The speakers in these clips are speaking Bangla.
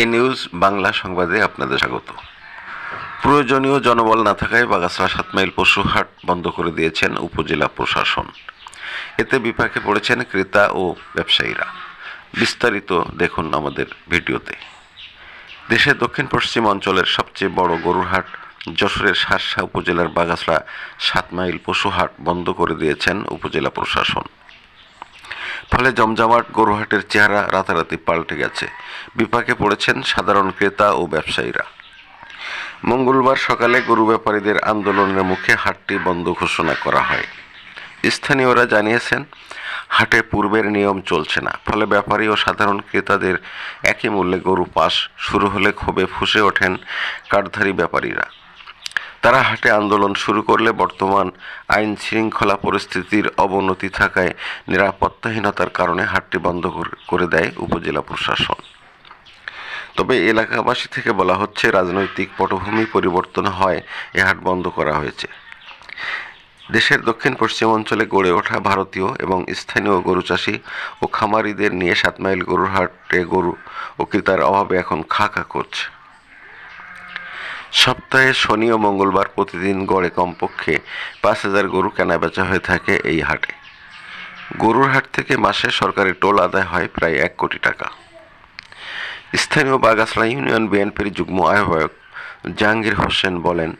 এই নিউজ বাংলা সংবাদে আপনাদের স্বাগত। প্রয়োজনীয় জনবল না থাকায় বাগাসরা সাত মাইল পশু হাট বন্ধ করে দিয়েছেন উপজেলা প্রশাসন। এতে বিপাকে পড়েছেন ক্রেতা ও ব্যবসায়ীরা। বিস্তারিত দেখুন আমাদের ভিডিওতে। দেশের দক্ষিণ পশ্চিম অঞ্চলের সবচেয়ে বড় গরুর হাট যশোরের শার্শা উপজেলার বাগাসরা সাত মাইল পশু হাট বন্ধ করে দিয়েছেন উপজেলা প্রশাসন। ফলে জমজমাট গরুহাটের চেহারা রাতারাতি পাল্টে গেছে। বিপাকে পড়েছেন সাধারণ ক্রেতা ও ব্যবসায়ীরা। মঙ্গলবার সকালে গরু ব্যাপারীদের আন্দোলনের মুখে হাটটি বন্ধ ঘোষণা করা হয়। স্থানীয়রা জানিয়েছেন, হাটে পূর্বের নিয়ম চলছে না। ফলে ব্যাপারী ও সাধারণ ক্রেতাদের একই মূল্যে গরু পাস শুরু হলে ক্ষোভে ফুসে ওঠেন কাঠধারী ব্যাপারীরা। তারা হাটে আন্দোলন শুরু করলে বর্তমান আইন শৃঙ্খলা পরিস্থিতির অবনতি থাকায় নিরাপত্তাহীনতার কারণে হাটটি বন্ধ কর- দেয় উপজেলা প্রশাসন। তবে এলাকাবাসী থেকে বলা হচ্ছে, রাজনৈতিক পটভূমি পরিবর্তন হয়, এ হাট বন্ধ করা হয়েছে। দেশের দক্ষিণ পশ্চিম অঞ্চলে গড়ে ওঠা ভারতীয় এবং স্থানীয় গরু চাষি ও খামারিদের নিয়ে সাত মাইল গরুর হাটে গরু ও ক্রেতার অভাবে এখন খা খা করছে। সপ্তাহে শনি ও মঙ্গলবার প্রতিদিন গড়ে কমপক্ষে পাঁচ হাজার গরু কেনাবেচা হয়ে থাকে এই হাটে। গরুর হাট থেকে মাসে সরকারি টোল আদায় হয় প্রায় এক কোটি টাকা। স্থানীয় বাগাসড়া ইউনিয়ন বিএনপির যুগ্ম আহ্বায়ক জাহাঙ্গীর হোসেন বলেন,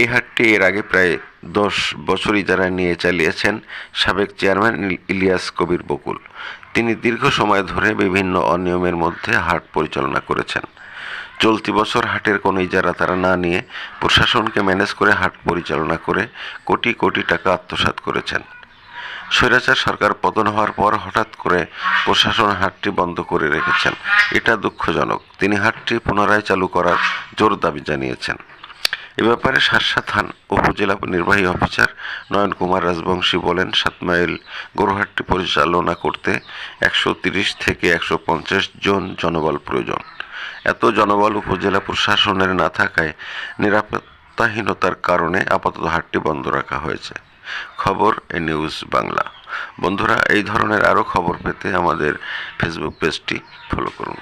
এই হাটটি এর আগে প্রায় দশ বছরই যারা নিয়ে চালিয়েছেন সাবেক চেয়ারম্যান ইলিয়াস কবির বকুল। তিনি দীর্ঘ সময় ধরে বিভিন্ন অনিয়মের মধ্যে হাট পরিচালনা করেছেন। চলতি বছর হাটের কোনো ইজারা তারা না নিয়ে প্রশাসনকে ম্যানেজ করে হাট পরিচালনা করে কোটি কোটি টাকা আত্মসাৎ করেছেন। স্বৈরাচার সরকার পতন হওয়ার পর হঠাৎ করে প্রশাসন হাটটি বন্ধ করে রেখেছেন। এটা দুঃখজনক। তিনি হাটটি পুনরায় চালু করার জোর দাবি জানিয়েছেন। এ ব্যাপারে শার্শা থান উপজেলা নির্বাহী অফিসার নয়ন কুমার রাজবংশী বলেন, সাত মাইল গরুহাটটি পরিচালনা করতে একশো থেকে একশো পঞ্চাশ জন জনবল প্রয়োজন। এত জনবল উপজেলা প্রশাসনের না থাকায় নিরাপত্তাহীনতার কারণে আপাতত হাটটি বন্ধ রাখা হয়েছে। খবর এ নিউজ বাংলা। বন্ধুরা, এই ধরনের আরও খবর পেতে আমাদের ফেসবুক পেজটি ফলো করুন।